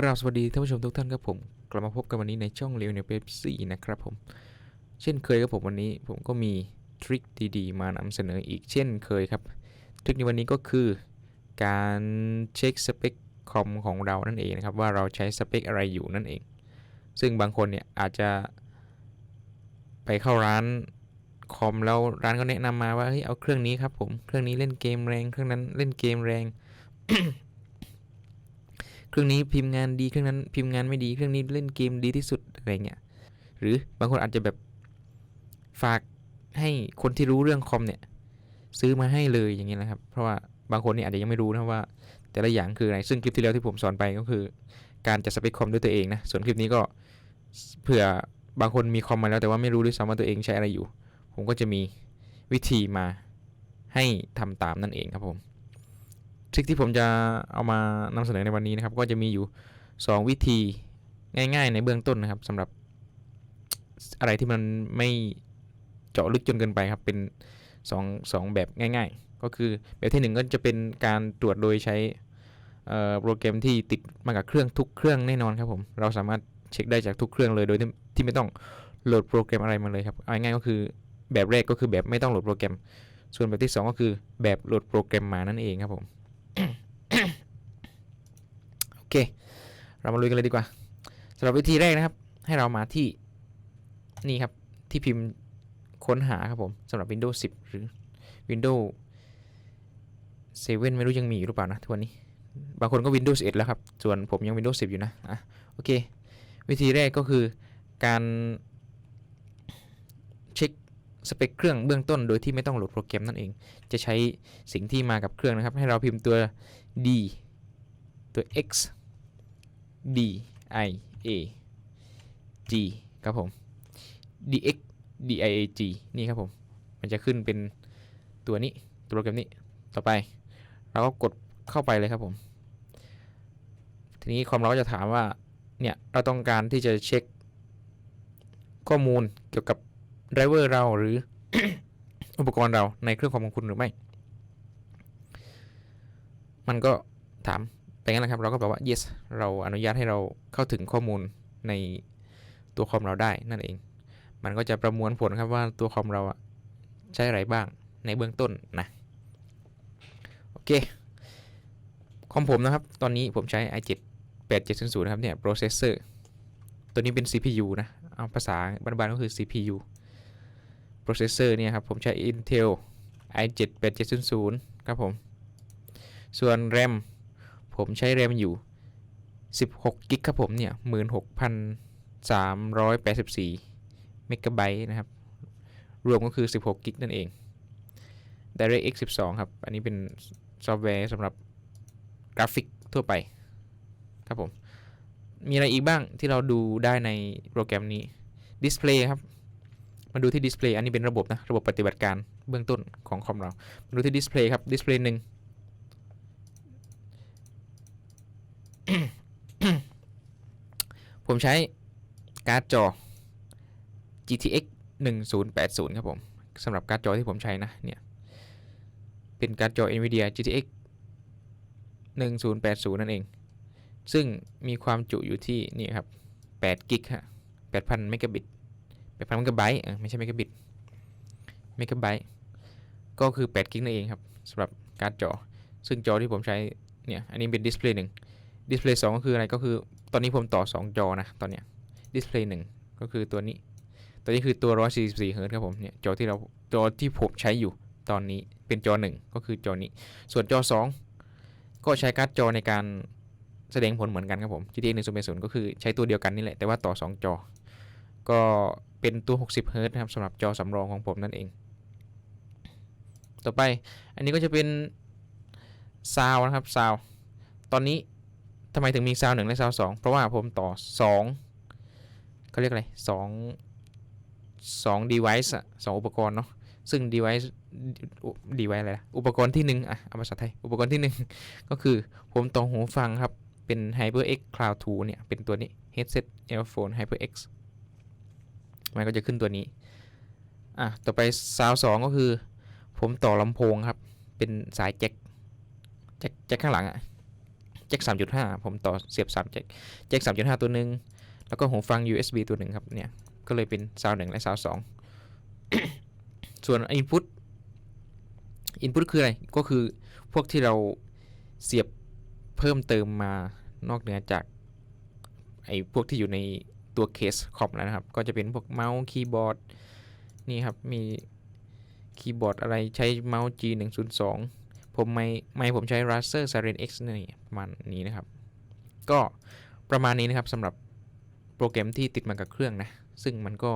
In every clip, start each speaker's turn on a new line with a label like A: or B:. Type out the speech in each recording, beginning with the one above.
A: กราบสวัสดีท่านผู้ชมทุกท่านครับผม กลับมาพบกันวันนี้ในช่องเรียวในเปปซี่นะครับผม เช่นเคยครับผมวันนี้ผมก็มีทริคดีๆ มานำเสนออีกเช่นเคยครับ ทริคในวันนี้ก็คือการเช็คสเปคคอมของเรานั่นเองนะครับ ว่าเราใช้สเปคอะไรอยู่นั่นเอง ซึ่งบางคนเนี่ยอาจจะ ไปเข้าร้านคอมแล้วร้านก็แนะนำมาว่าเฮ้ยเอาเครื่องนี้ครับผมเครื่องนี้เล่นเกมแรงเครื่องนั้นเล่นเกมแรง เครื่องนี้พิมพ์งานดีเครื่องนั้นพิมพ์งานไม่ดีเครื่องนี้เล่นเกมดีที่สุดอะไรเงี้ยหรือบางคนอาจจะแบบฝากให้คนที่รู้เรื่องคอมเนี่ย ซื้อมาให้เลยอย่างเงี้ยนะครับ เพราะว่าบางคนเนี่ยอาจจะยังไม่รู้นะว่า แต่ละอย่างคืออะไรซึ่งคลิปที่แล้วที่ผมสอนไปก็คือ การจัดสเปคคอมด้วยตัวเองนะส่วนคลิปนี้ก็เผื่อบางคนมีคอมมาแล้วแต่ว่าไม่รู้ด้วยซ้ำว่าตัวเองใช้อะไรอยู่ ผมก็จะมีวิธีมาให้ทำตามนั่นเองครับผม ทริคที่ผมจะเอามานำเสนอในวันนี้นะครับ ก็จะมีอยู่ 2 วิธีง่ายๆ ในเบื้องต้นนะครับสำหรับอะไรที่มันไม่เจาะลึกจนเกินไปครับ เป็น2 2แบบง่าย ๆ ก็คือแบบที่ 1 ก็จะเป็นการตรวจโดยใช้โปรแกรมที่ติดมากับเครื่องทุกเครื่องแน่นอนครับผมเราสามารถเช็คได้จากทุกเครื่องเลยโดยที่ไม่ต้องโหลดโปรแกรมอะไรมาเลยครับง่ายๆก็คือแบบแรกก็คือแบบไม่ต้องโหลดโปรแกรม ส่วนแบบที่ 2 ก็คือแบบโหลดโปรแกรมมานั่นเองครับผม โอ เคเรามาลุยกันเลยดีกว่าสำหรับวิธีแรกนะครับ ให้เรามาที่นี่ครับที่พิมพ์ค้นหาครับผมสำหรับ Windows 10 หรือ Windows 7 ไม่รู้ยังมีอยู่หรือเปล่านะทุกวันนี้ บางคนก็ Windows 11 แล้วครับ ส่วนผมยัง Windows 10 อยู่นะอะโอเค วิธีแรกก็คือการเช็คสเปคเครื่องเบื้องต้นโดยที่ไม่ต้องโหลดโปรแกรมนั่นเอง จะใช้สิ่งที่มากับเครื่องนะครับ ให้เราพิมพ์ตัว D ตัว X D I A G ครับผม DX D I A G นี่ครับผม มันจะขึ้นเป็นตัวนี้ตัวโปรแกรมนี้ต่อไป เราก็กดเข้าไปเลยครับผม ทีนี้คอมเราก็จะถามว่า เนี่ย เราต้องการที่จะเช็คข้อมูลเกี่ยวกับไดรเวอร์เราหรือ อุปกรณ์เราในเครื่องคอมของคุณหรือไม่ มันก็ถาม ไปงั้นแหละครับเราก็บอกว่า yes เราอนุญาตให้เราเข้าถึงข้อมูลในตัวคอมเราได้นั่นเอง มันก็จะประมวลผลครับว่าตัวคอมเราใช้อะไรบ้างในเบื้องต้นนะโอเคคอมผมนะครับ ตอนนี้ผมใช้ i7 8700นะครับเนี่ย processor ตัวนี้เป็น CPU นะ เอาภาษาบ้านๆก็คือ CPU processor เนี่ยครับ ผมใช้ Intel i7 8700ครับผม ส่วน RAM ผมใช้ RAM อยู่ 16กิกครับผมเนี่ย 16,384เมกะไบต์นะครับ รวมก็คือ 16กิกนั่นเอง DirectX 12 ครับ อันนี้เป็นซอฟต์แวร์สำหรับกราฟิกทั่วไปครับผม มีอะไรอีกบ้างที่เราดูได้ในโปรแกรมนี้ Display ครับ มาดูที่ Display อันนี้เป็นระบบนะ ระบบปฏิบัติการเบื้องต้นของคอมเรา มาดูที่ Display ครับ Display หนึ่ง ผมใช้การ์ดจอ GTX 1080 ครับผมสำหรับการ์ดจอที่ผมใช้นะเนี่ยเป็นการ์ดจอ NVIDIA GTX 1080 นั่นเอง ซึ่งมีความจุอยู่ที่นี่ครับ8กิกฮะ8,000เมกะบิต8,000เมกะไบต์ไม่ใช่เมกะบิตเมกะไบต์ก็คือ8กิกนั่นเองครับสำหรับการ์ดจอ ซึ่งจอที่ผมใช้เนี่ยอันนี้เป็นดิสเพลย์หนึ่ง ดิสเพลย์สก็คืออะไรก็คือ ตอนนี้ผมต่อ 2 จอนะตอนเนี้ยดิสเพลย์หนึ่งก็คือตัวนี้ ตัวนี้คือตัว 144เฮิร์ตครับผมเนี่ยจอที่เราจอที่ผมใช้อยู่ตอนนี้เป็นจอ 1 ก็คือจอนี้ ส่วนจอ 2 ก็ใช้การ์ดจอในการแสดงผลเหมือนกันครับผม GTX 1080ก็คือใช้ตัวเดียวกันนี่แหละ แต่ว่าต่อ 2 จอ ก็เป็นตัว 60เฮิร์ตนะครับสำหรับจอสำรองของผมนั่นเอง ต่อไปอันนี้ก็จะเป็นซาวนะครับซาวตอนนี้ ทำไมถึงมีซาวหนึ่งและซาวสองเพราะว่าผมต่อ2เขาเรียกอะไรสองสอง device อะสองอุปกรณ์เนาะซึ่ง device device อะไรอุปกรณ์ที่หนึ่งอะเอาภาษาไทย อุปกรณ์ที่หนึ่งก็คือผมต่อหูฟังครับ เป็น HyperX Cloud 2 เนี่ย เป็นตัวนี้ headset earphone HyperX มันก็จะขึ้นตัวนี้ อะ ต่อไปซาวสองก็คือ ผมต่อลำโพงครับ เป็นสายแจ็คแจ็คแจ็คข้างหลังอะ แจ็ค3.5 ผมต่อเสียบ3แจ็คแจ็ค3.5 ตัวหนึ่งแล้วก็หูฟัง USB ตัวหนึ่งครับเนี่ยก็เลยเป็นซาวหนึ่งและซาวสองส่วน input input คืออะไร ก็คือพวกที่เราเสียบเพิ่มเติมมานอกเหนือจากไอ้พวกที่อยู่ในตัวเคสคอมแล้วนะครับ ก็จะเป็นพวกเมาส์คีย์บอร์ดนี่ครับ มีคีย์บอร์ดอะไรใช้เมาส์ G102 ผมไม่ไม่ผมใช้ Razer Siren X นี่ประมาณนี้นะครับ ก็ประมาณนี้นะครับสำหรับโปรแกรมที่ติดมากับเครื่องนะ ซึ่งมันก็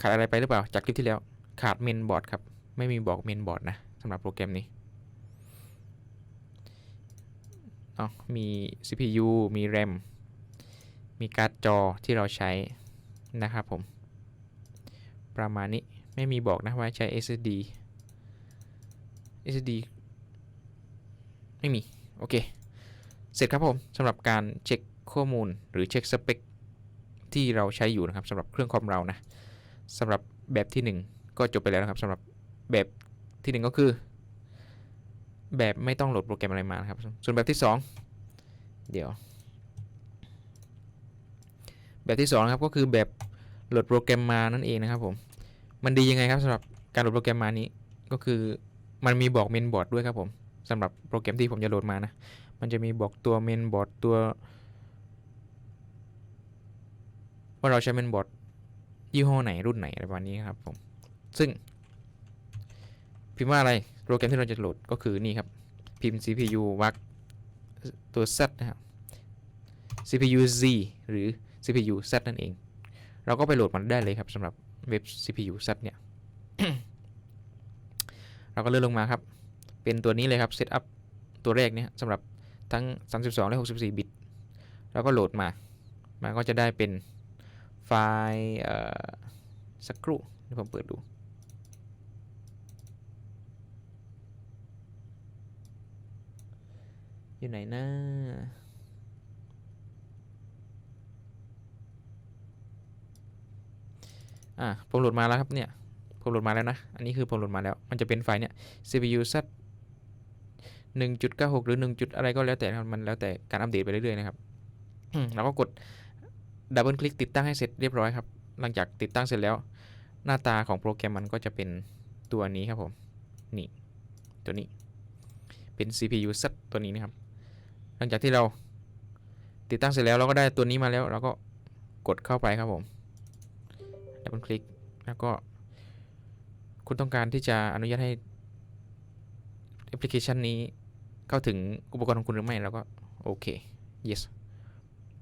A: ขาดอะไรไปหรือเปล่า จากคลิปที่แล้วขาดเมนบอร์ดครับ ไม่มีบอกเมนบอร์ดนะสำหรับโปรแกรมนี้อ๋อมี CPU มี RAM มีการ์ดจอที่เราใช้นะครับผม ประมาณนี้ไม่มีบอกนะว่าใช้ SSD SSD ไม่มี โอเค เสร็จครับผมสำหรับการเช็คข้อมูลหรือเช็คสเปคที่เราใช้อยู่นะครับสำหรับเครื่องคอมเรานะสำหรับแบบที่ 1 ก็จบไปแล้วนะครับสำหรับแบบที่ 1 ก็คือ แบบไม่ต้องโหลดโปรแกรมอะไรมานะครับ ส่วนแบบที่ 2 เดี๋ยว แบบที่2ครับก็คือแบบโหลดโปรแกรมมานั่นเองนะครับผมมันดียังไงครับสำหรับการโหลดโปรแกรมมานี้ก็คือ มันมีบอกเมนบอร์ดด้วยครับผมสำหรับโปรแกรมที่ผมจะโหลดมานะ มันจะมีบอกตัวเมนบอร์ดตัว ว่าเราใช้เมนบอร์ดยี่ห้อไหนรุ่นไหนอะไรประมาณนี้ครับผม ซึ่ง พิมพ์ว่าอะไรโปรแกรมที่เราจะโหลดก็คือนี่ครับ พิมพ์ CPU วักตัว Z นะครับ CPU Z หรือ CPU Z นั่นเอง เราก็ไปโหลดมันได้เลยครับสำหรับเว็บ CPU Z เนี่ย เราก็เลื่อนลงมาครับ เป็นตัวนี้เลยครับ Setup ตัวแรกเนี่ยสำหรับทั้ง 32 และ 64 บิต แล้วก็โหลดมา มันก็จะได้เป็นไฟล์สักครู่เดี๋ยวผมเปิดดู อยู่ไหนนะอะผมโหลดมาแล้วครับเนี่ย ผมโหลดมาแล้วนะ อันนี้คือผมโหลดมาแล้ว มันจะเป็นไฟล์เนี่ย CPU Z 1.96 หรือ 1. จุดอะไรก็แล้วแต่มันแล้วแต่การอัปเดตไปเรื่อยๆนะครับเราก็กดดับเบิลคลิกติดตั้งให้เสร็จเรียบร้อยครับ หลังจากติดตั้งเสร็จแล้ว หน้าตาของโปรแกรมมันก็จะเป็นตัวนี้ครับผม นี่ ตัวนี้ เป็น CPU Z ตัวนี้นะครับ หลังจากที่เราติดตั้งเสร็จแล้วเราก็ได้ตัวนี้มาแล้ว เราก็กดเข้าไปครับผมดับเบิลคลิกแล้วก็ คุณต้องการที่จะอนุญาตให้แอปพลิเคชันนี้เข้าถึงอุปกรณ์ของคุณหรือไม่เราก็โอเค yes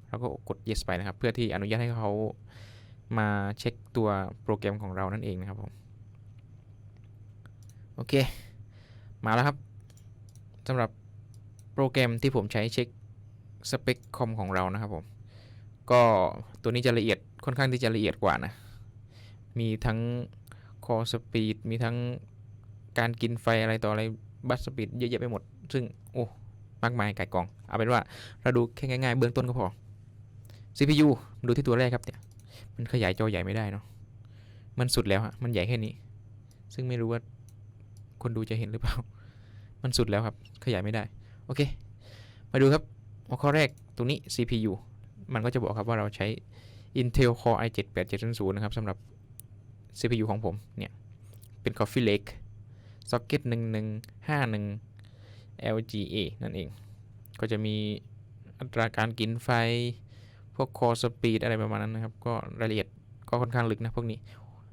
A: เราก็กด yes ไปนะครับ เพื่อที่อนุญาตให้เขามาเช็คตัวโปรแกรมของเรานั่นเองนะครับผมโอเค มาแล้วครับสำหรับโปรแกรมที่ผมใช้เช็คสเปคคอมของเรานะครับผมก็ตัวนี้จะละเอียดค่อนข้างที่จะละเอียดกว่านะ มีทั้ง core speed มีทั้งการกินไฟอะไรต่ออะไรบัสสปีดเยอะแยะไปหมด ซึ่งโอ้มากมายไก่กอง เอาเป็นว่าเราดูแค่ง่ายๆ เบื้องต้นก็พอ CPU ดูที่ตัวแรกครับเนี่ย มันขยายจอใหญ่ไม่ได้เนาะ มันสุดแล้วฮะ มันใหญ่แค่นี้ ซึ่งไม่รู้ว่าคนดูจะเห็นหรือเปล่า มันสุดแล้วครับ ขยายไม่ได้ โอเค มาดูครับ หัวข้อแรกตรงนี้ CPU มันก็จะบอกครับว่าเราใช้ Intel Core i7 8700นะครับสำหรับ CPU ของผมเนี่ยเป็น Coffee Lake Socket 1151 LGA นั่นเอง ก็จะมีอัตราการกินไฟ พวก core speed อะไรประมาณนั้นนะครับ ก็รายละเอียดก็ค่อนข้างลึกนะพวกนี้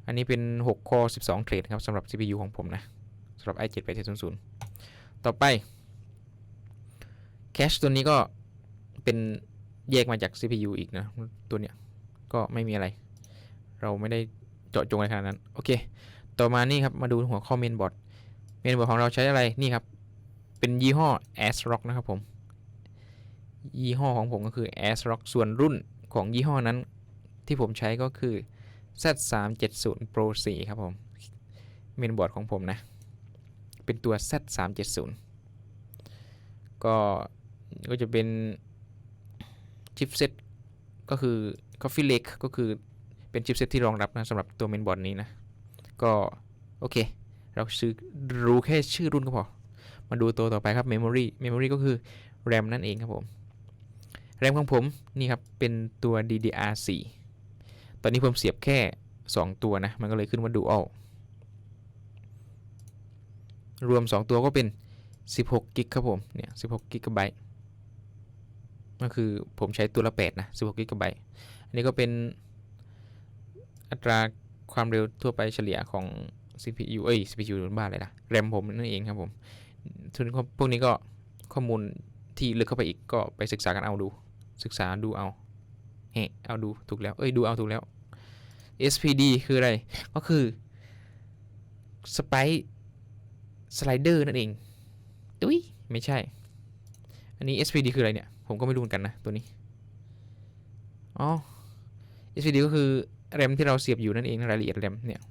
A: อันนี้เป็น 6 core 12 เทรดครับสำหรับ CPU ของผมนะสำหรับ i7 8700 ต่อไป cache ตัวนี้ก็เป็นแยกมาจาก CPU อีกนะ ตัวเนี้ยก็ไม่มีอะไร เราไม่ได้ เจาะจงอะไรขนาดนั้น โอเค ต่อมานี่ครับ มาดูหัวข้อเมนบอร์ด เมนบอร์ดของเราใช้อะไร นี่ครับ เป็นยี่ห้อ ASRock นะครับผม ยี่ห้อของผมก็คือ ASRock ส่วนรุ่นของยี่ห้อนั้น ที่ผมใช้ก็คือ Z370 Pro 4 ครับผม เมนบอร์ดของผมนะ เป็นตัว Z370 ก็ก็จะเป็นชิปเซ็ตก็คือ Coffee Lake ก็คือ เป็นชิปเซ็ตที่รองรับนะสำหรับตัวเมนบอร์ดนี้นะ ก็โอเค เราซื้อรู้แค่ชื่อรุ่นก็พอ มาดูตัวต่อไปครับ Memory Memory ก็คือแรมนั่นเองครับผม แรมของผมนี่ครับเป็นตัว DDR4 ตอนนี้ผมเสียบแค่ 2 ตัวนะ มันก็เลยขึ้นว่า Dual รวม 2 ตัวก็เป็น 16กิกครับผม เนี่ย16กิกะไบต์ก็คือผมใช้ตัวละ 8 นะ16กิกะไบต์อันนี้ก็เป็น อัตราความเร็วทั่วไปเฉลี่ยของ CPU เอ้ย CPU บ้าอะไรนะแรมผมนั่นเองครับผมทุนพวกนี้ก็ข้อมูลที่ลึกเข้าไปอีกก็ไปศึกษากันเอาดู ศึกษาดูเอาเฮ้เอาดูถูกแล้ว เอ้ยดูเอาถูกแล้ว SPD คืออะไร ก็คือ Spike Slider นั่นเองตุ้ยไม่ใช่ อันนี้ SPD คืออะไรเนี่ย ผมก็ไม่รู้เหมือนกันนะ ตัวนี้ อ๋อ SPD ก็คือ แรมที่เราเสียบอยู่นั่นเองรายละเอียดแรมเนี่ย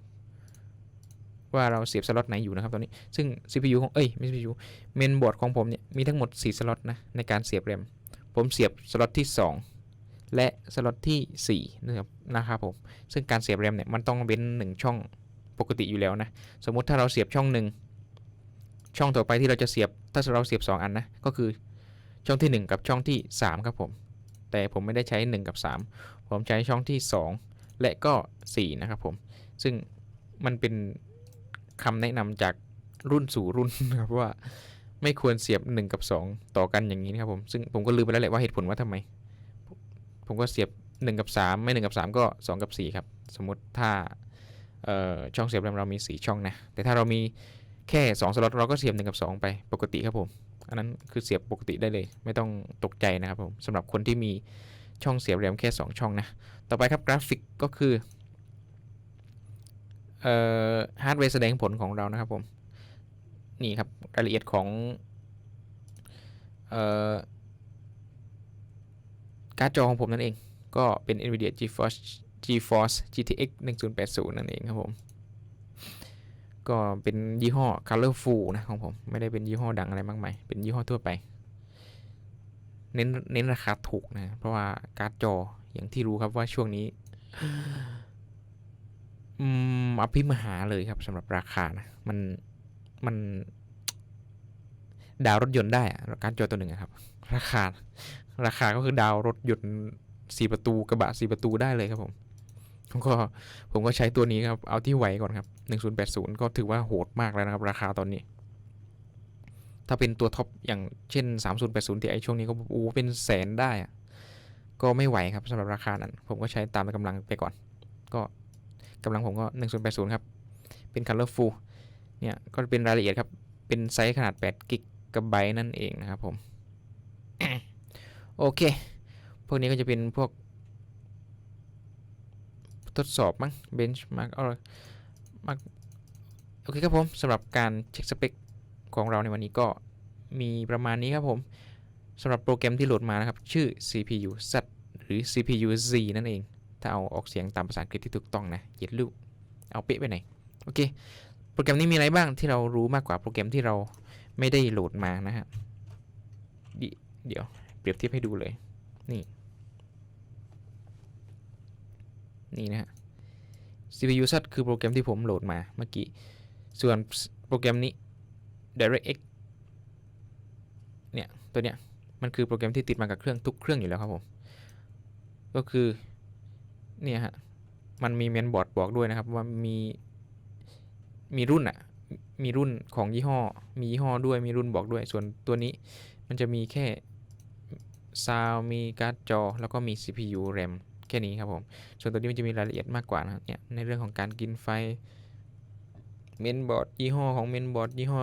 A: ว่าเราเสียบสล็อตไหนอยู่นะครับตอนนี้ซึ่ง CPU ของเอ้ยไม่ใช่ CPU เมนบอร์ดของผมเนี่ยมีทั้งหมด 4 สล็อตนะในการเสียบแรมผมเสียบสล็อตที่ 2 และสล็อตที่4นะครับนะครับผมซึ่งการเสียบแรมเนี่ยมันต้องเว้น 1 ช่องปกติอยู่แล้วนะสมมุติถ้าเราเสียบช่องหนึ่งช่องต่อไปที่เราจะเสียบถ้าเราเสียบ 2 อันนะก็คือช่องที่ 1 กับช่องที่ 3 ครับผม แต่ผมไม่ได้ใช้ 1 กับ 3 ผมใช้ช่องที่ 2 และก็ 4 นะครับผม ซึ่งมันเป็นคำแนะนำจากรุ่นสู่รุ่นนะครับว่าไม่ควรเสียบ 1 กับ 2 ต่อกันอย่างนี้นะครับผม ซึ่งผมก็ลืมไปแล้วแหละว่าเหตุผลว่าทำไม ผมก็เสียบ 1 กับ 3 ไม่ 1 กับ 3 ก็ 2 กับ 4 ครับ สมมติถ้าช่องเสียบแรมเรามี 4 ช่องนะ แต่ถ้าเรามีแค่ 2 สล็อตเราก็เสียบ 1 กับ 2 ไปปกติครับผม อันนั้นคือเสียบปกติได้เลย ไม่ต้องตกใจนะครับผมสำหรับคนที่มี ช่องเสียบแรมแค่ 2 ช่องนะ ต่อไปครับกราฟิกก็คือฮาร์ดแวร์แสดงผลของเรานะครับผม นี่ครับรายละเอียดของการ์ดจอของผมนั่นเอง ก็เป็น NVIDIA GeForce GeForce GTX 1080 นั่นเองครับผม ก็เป็นยี่ห้อ Colorful นะของผม ไม่ได้เป็นยี่ห้อดังอะไรมากมาย เป็นยี่ห้อทั่วไป เน้นเน้นราคาถูกนะ เพราะว่าการ์ดจออย่างที่รู้ครับว่าช่วงนี้ อืมอภิมหาเลยครับสำหรับราคานะมันมันดาวรถยนต์ได้อะการจอตัวหนึ่งครับ ราคา ราคาก็คือดาวรถยนต์สี่ประตูกระบะสี่ประตูได้เลยครับผมผมก็ผมก็ใช้ตัวนี้ครับ เอาที่ไหวก่อนครับหนึ่งศูนย์แปดศูนย์ก็ถือว่าโหดมากแล้วนะครับ ราคาตอนนี้ ถ้าเป็นตัวท็อปอย่างเช่นสามศูนย์แปดศูนย์ที่ไอช่วงนี้ก็โอ้เป็นแสนได้ก็ไม่ไหวครับสำหรับราคานั้น ผมก็ใช้ตามกำลังไปก่อน ก็กำลังผมก็ 1080 ครับ เป็น colorful เนี่ย ก็เป็นรายละเอียดครับ เป็นไซส์ขนาด8กิกะไบต์นั่นเองนะครับผม โอเค พวกนี้ก็จะเป็นพวก ทดสอบมั้ง benchmark เอามาโอเคครับผมสำหรับการเช็คสเปค ของเราในวันนี้ก็มีประมาณนี้ครับผมสำหรับโปรแกรมที่โหลดมานะครับ ชื่อ CPU Z หรือ CPU Z นั่นเอง ถ้าเอาออกเสียงตามภาษาอังกฤษที่ถูกต้องนะเย็ดลูกเอาเป๊ะไปไหนโอเค โปรแกรมนี้มีอะไรบ้างที่เรารู้มากกว่าโปรแกรมที่เราไม่ได้โหลดมานะฮะเดี๋ยวเปรียบเทียบให้ดูเลยนี่นี่นะฮะ CPU Z คือโปรแกรมที่ผมโหลดมาเมื่อกี้ ส่วนโปรแกรมนี้ DirectX เนี่ยตัวเนี้ยมันคือโปรแกรมที่ติดมากับเครื่องทุกเครื่องอยู่แล้วครับผม ก็คือเนี่ยฮะมันมีเมนบอร์ดบอกด้วยนะครับว่ามีมีรุ่นอะมีรุ่นของยี่ห้อ มียี่ห้อด้วยมีรุ่นบอกด้วย ส่วนตัวนี้มันจะมีแค่ซาวมีการ์ดจอ แล้วก็มี CPU RAM แค่นี้ครับผม ส่วนตัวนี้มันจะมีรายละเอียดมากกว่านะเนี่ยในเรื่องของการกินไฟ เมนบอร์ดยี่ห้อของเมนบอร์ดยี่ห้อ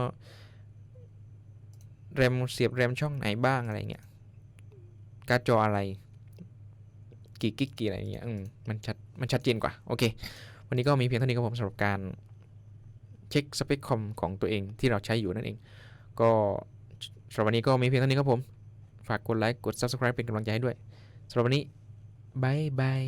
A: แรมเสียบแรมช่องไหนบ้างอะไรเงี้ยการ์ดจออะไร กี่กิกกี่อะไรเงี้ยมันชัดมันชัดเจนกว่า โอเค วันนี้ก็มีเพียงเท่านี้ครับผมสำหรับการเช็คสเปคคอมของตัวเองที่เราใช้อยู่นั่นเอง ก็สำหรับวันนี้ก็มีเพียงเท่านี้ครับผม ฝากกดไลค์กด Subscribe เป็นกำลังใจให้ด้วยสำหรับวันนี้บายบาย